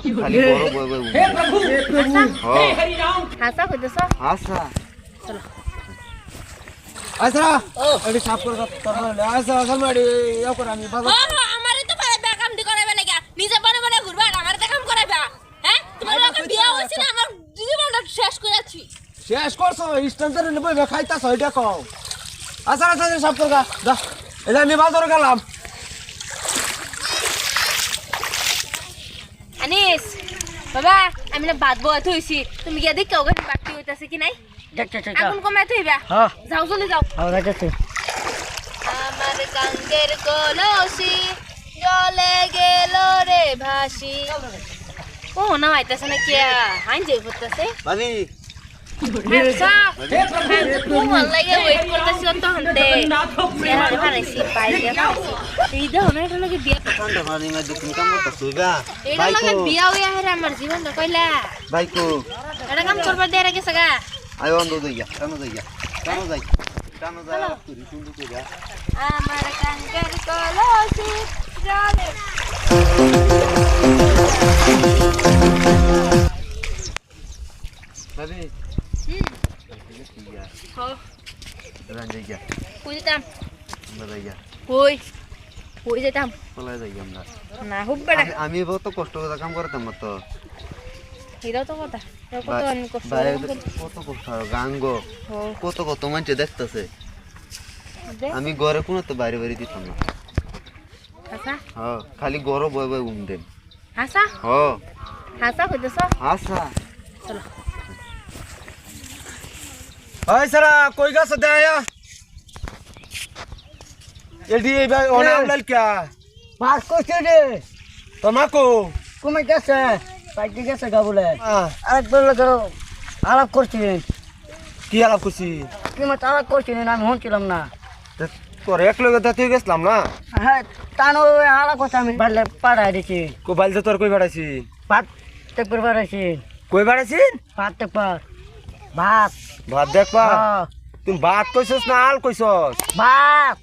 খালি বড় হাসা? কইতেছ সাফ করে তোর মাড়ি ইয়া করে আমি বাজার আমারই তো পারে বেকাম দি করাইবে লাগা নিজে বনে বনে ঘুরবা আর আমার দেখাম করাইবা? হ্যাঁ? তোমার লগে বিয়া হইছে না আমার জীবনটা শেষ করেছি শেষ করছ? স্ট্যান্ডার নেবই খাইতাছ এটা কও। আচ্ছা আচ্ছা আচ্ছা, সাফ করে যা এটা আমি বাজারে গেলাম। আনিস বাবা আমি না ভাত বয়া থইছি তুমি গিয়া দেখো ওখানে বাটি হইতাছে কি নাই? আগুন কমাই থইবা হ্যাঁ যাও চলে যাও। হ্যাঁ আমার কাঙ্গের কলসি জলে গেল রে ভাসি। ও না আইতাছে না কে হাইন যাই পড়তাছে বাজি আমার জীবনটা কইলা বাইকো এটা কাম করবার দিয়ে রেখে সাগা আয় অন্ধ যাইয়া কেন যাইয়া কেন যাই কেন যাই তুই সুন্দর করে আমার কাঙ্গের কলসি জলে হুম হো রান যাইয়া কই যেতাম আমরা যাইয়া কই কই যেতাম পলাই যাইয়া আমরা না খুব বেড়া আমি- বহুত কষ্ট করে কাম করতাম তো এটাও তো কথা কত কষ্ট। কত কষ্ট গান গো হো, কত কত মানুষ দেখতেছে দেখ, আমি ঘরে কোনো তো বাইরে বাইরে দিতাম না হাসা হ্যাঁ খালি ঘরে বই বই ঘুম দেন হাসা হ্যাঁ হাসা কইতেছ আচ্ছা চলো ওই সারা কই গেছ দেয়া এই ভাই ওনা আমলাল কে পাস করছে রে তোমাকো কমে গেছে পাইতে গেছে গা বলে আরেকবার লোক আলাপ করছিলেন কি আলাপ করছি? কি মত আলাপ করছিলেন আমি শুনছিলাম না। তোর এক লগে দাঁতে গেছিলাম না? হ্যাঁ তানো আলাপ করছে আমি বাড়লে পাড়ায় দিছি। কো বাইলতে তোর কই বেড়াইছি ভাত তেকবার বাড়াইছি কই বেড়াইছি ভাত তেকবার ভাত। ভাত দেখবা? হ্যাঁ, তুমি ভাত কইছস না আল কইছস? ভাত।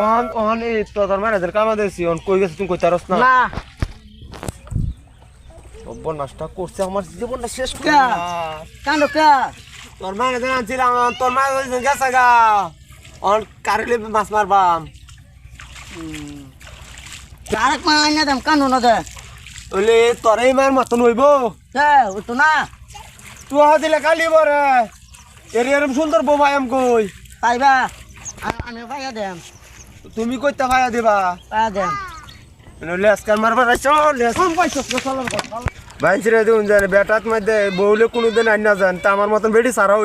ওহন ওহন এই তো তোর ম্যানেজার কামা দেছি ওহন কই গেছে তুমি কইতারস না? না। সর্বনাশটা করছে আমার জীবনটা শেষ করে কে? কান্দ কে? তোর ম্যানেজার আনছিলাম তোর ম্যানেজার গেছে গা। অন কারেলে মাছ মারবাম? আরেক মা আইনা দেম কান্দ না দে ওলে তোর এই মার মতন হইব? তো না। তুই হাদিলে কালি বরে এর এরম সুন্দর বোমা এম কই পাইবা। আমি পাইয়া দেম তুমি কইতে পাইয়া দিবা। পাইয়া দেম লেসকার মারবার আইছো লেস কম ভাই বাইনছিরে দিউন জানে বেটাত মধ্যে বউলে কোনোদিন আইন না যান তা আমার মতন বেটি সারা হই